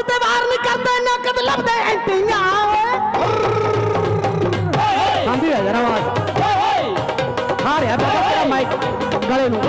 ਕਿਤੇ ਵਾਰ ਨਹੀਂ ਕਰਦੇ ਨਾ ਕਦ ਲੱਭਦੇ ਐਂਟੀਆਂ ਆਂਦੀ ਹੈ ਜਰਾ ਆਵਾਜ਼ ਹਾਰਿਆ ਬਾਬਾ ਤੇਰਾ ਮਾਈਕ ਗਲੇ ਨੂੰ।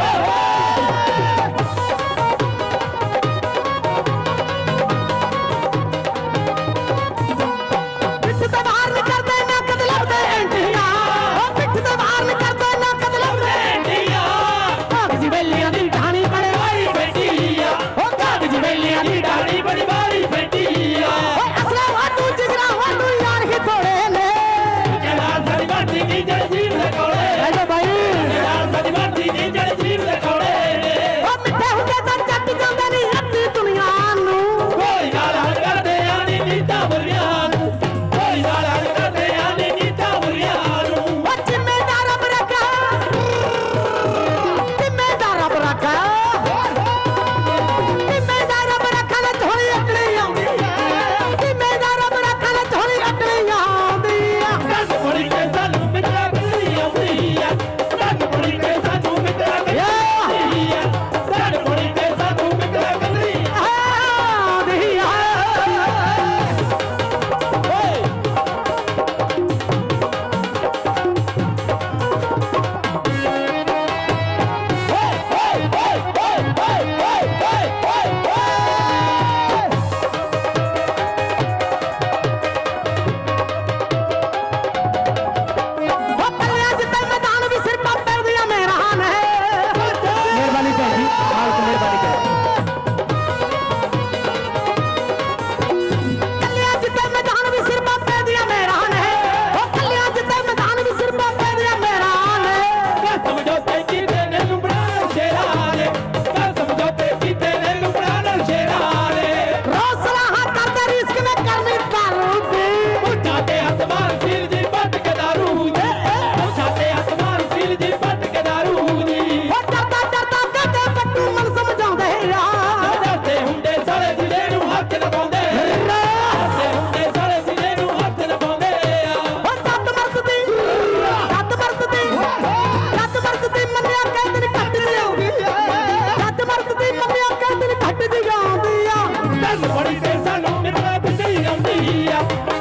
ਸਾਨੂੰ ਬੜੀ ਤੇ ਸਾਨੂੰ ਮਿੱਤਰਾ ਗੰਢੀ ਆਉਂਦੀ ਆ।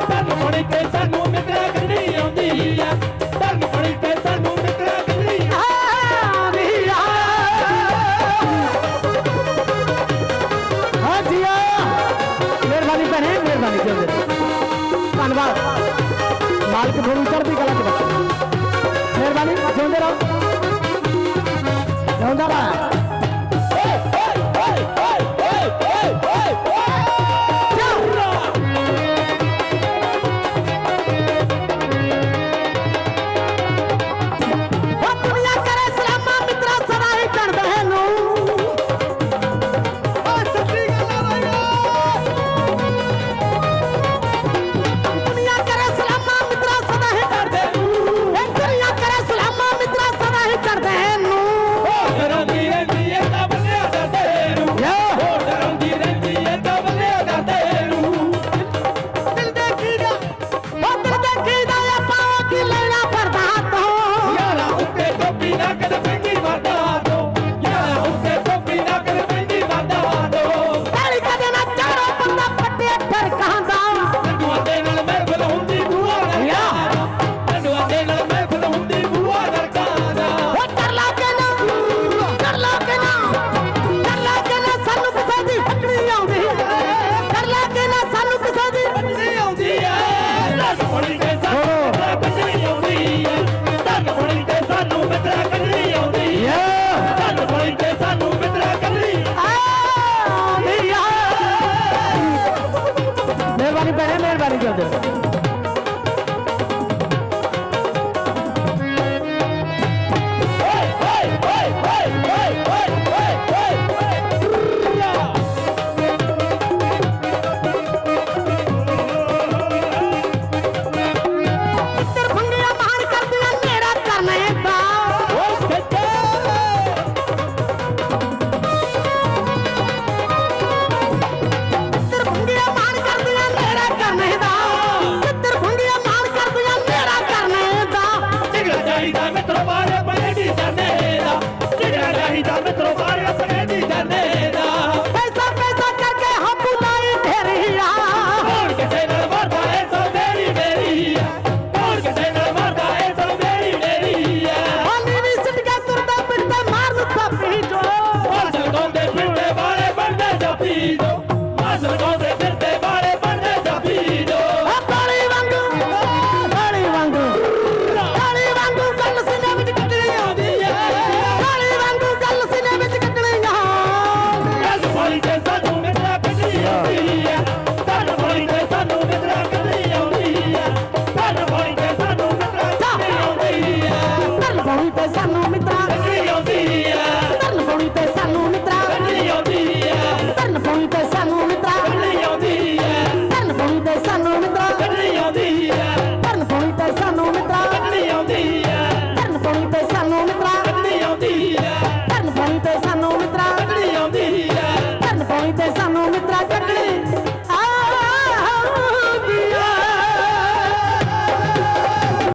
ਸਾਨੂੰ ਬੜੀ ਤੇ ਸਾਨੂੰ ਮਿੱਤਰਾ ਗੰਢੀ ਆਉਂਦੀ ਆ। ਸਾਨੂੰ ਬੜੀ ਤੇ ਸਾਨੂੰ ਮਿੱਤਰਾ ਗੰਢੀ ਆਉਂਦੀ ਆ। ਹਾਂ ਜੀ ਆ ਮਿਹਰਬਾਨੀ ਭੈਣੇ ਮਿਹਰਬਾਨੀ ਜੀ। ਧੰਨਵਾਦ। ਮਾਲਕ ਤੁਹਾਨੂੰ ਕਰ